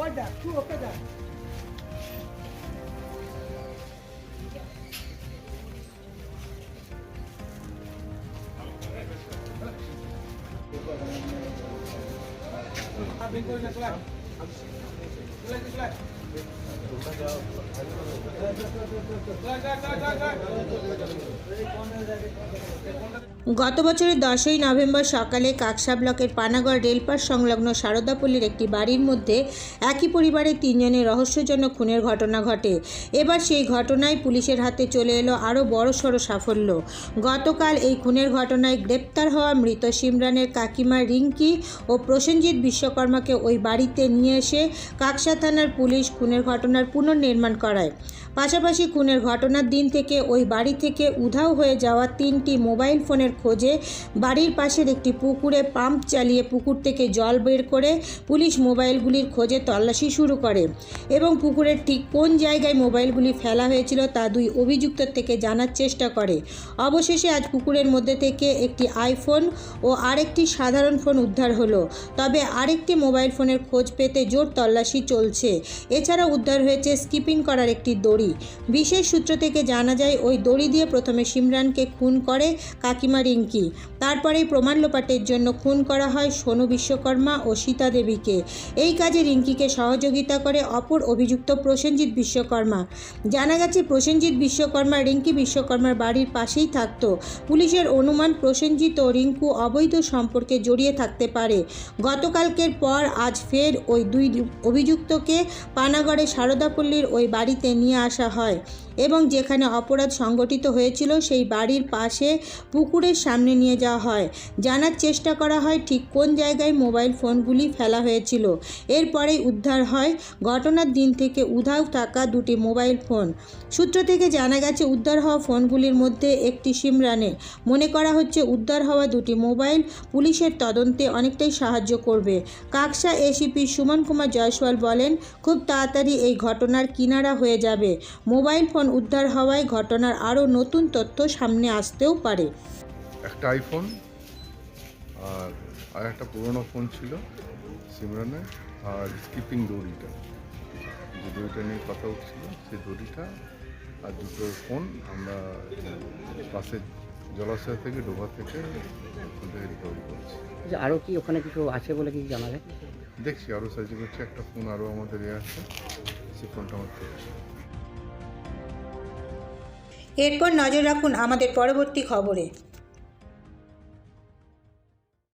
Pode dar, chuva, pode dar. Bring it to the club. Let's go. Go, go, go, go, go. গত বছরের দশই November সকালে কাকসা ব্লকের পানাগড় রেলপার সংলগ্ন সারদাপল্লীর একটি বাড়ির মধ্যে একই পরিবারের তিনজনের রহস্যজনক খুনের ঘটনা ঘটে। এবার সেই ঘটনায় পুলিশের হাতে চলে এলো আরও বড়সড় সাফল্য। গতকাল এই খুনের ঘটনায় গ্রেপ্তার হওয়া মৃত সিমরানের কাকিমা রিঙ্কি ও প্রসেনজিৎ বিশ্বকর্মাকে ওই বাড়িতে নিয়ে এসে কাকসা থানার পুলিশ খুনের ঘটনার পুনর্নির্মাণ করায়। পাশাপাশি খুনের ঘটনার দিন থেকে ওই বাড়ি থেকে উধাও হয়ে যাওয়া তিনটি মোবাইল ফোনের খোঁজে বাড়ির পাশের একটি পুকুরে পাম্প চালিয়ে পুকুর থেকে জল বের করে পুলিশ মোবাইলগুলির খোঁজে তল্লাশি শুরু করে। এবং পুকুরের ঠিক কোন জায়গায় মোবাইলগুলি ফেলা হয়েছিল তা দুই অভিযুক্ত থেকে জানার চেষ্টা করে। অবশেষে আজ পুকুরের মধ্যে থেকে একটি আইফোন ও আরেকটি সাধারণ ফোন উদ্ধার হলো। তবে আরেকটি মোবাইল ফোনের খোঁজ পেতে জোর তল্লাশি চলছে। এছাড়া উদ্ধার হয়েছে স্কিপিং করার একটি দড়ি। বিশেষ সূত্র থেকে জানা যায়, ওই দড়ি দিয়ে প্রথমে সিমরানকে খুন করে কাকিমা রিঙ্কি। তারপরেই প্রমাণ লোপাটের জন্য খুন করা হয় সোনু বিশ্বকর্মা ও সীতা দেবীকে। এই কাজে রিঙ্কিকে সহযোগিতা করে অপর অভিযুক্ত প্রসেনজিৎ বিশ্বকর্মা। জানা গেছে, প্রসেনজিৎ বিশ্বকর্মা রিঙ্কি বিশ্বকর্মার বাড়ির পাশেই থাকতো। পুলিশের অনুমান, প্রসেনজিৎ ও রিঙ্কু অবৈধ সম্পর্কে জড়িয়ে থাকতে পারে। গতকালকের পর আজ ফের ওই দুই অভিযুক্তকে পানাগড়ে সারদাপল্লীর ওই বাড়িতে নিয়ে আসা হয় এবং যেখানে অপরাধ সংগঠিত হয়েছিল, সেই বাড়ির পাশে পুকুরের সামনে নিয়ে যাওয়া হয়। জানার চেষ্টা করা হয় ঠিক কোন জায়গায় মোবাইল ফোনগুলি ফেলা হয়েছিল। এরপরেই উদ্ধার হয়। ঘটনার দিন থেকে উধাও থাকা দুটি মোবাইল ফোন। সূত্র থেকে জানা গেছে, উদ্ধার হওয়া ফোনগুলির মধ্যে একটি সিমরানের মনে করা হচ্ছে, উদ্ধার হওয়া দুটি মোবাইল পুলিশের তদন্তে অনেকটাই সাহায্য করবে। কাকসা এসিপি সুমন কুমার জয়সওয়াল বলেন, খুব তাড়াতাড়ি এই ঘটনার কিনারা হয়ে যাবে। মোবাইল ফোন উদ্ধার হওয়ায় ঘটনার আরও নতুন তথ্য সামনে আসতেও পারে। একটা আইফোন আর আর একটা পুরোনো ফোন ছিল সিমরানের আর স্কিপিং দড়িটা। যে দড়িটা নিয়ে কথা উঠছিল সেই দড়িটা আর দুটো ফোন আমরা পাশের জলাশয় থেকে ডোবা থেকে রিকভারি করেছি। যে আরও কি ওখানে কিছু আছে বলে কি জানা যায়? দেখছি আরও সার্চ করছি একটা ফোন আরও আমাদের এ আছে সেই ফোনটা আমার এরপর নজর রাখুন আমাদের পরবর্তী খবরে।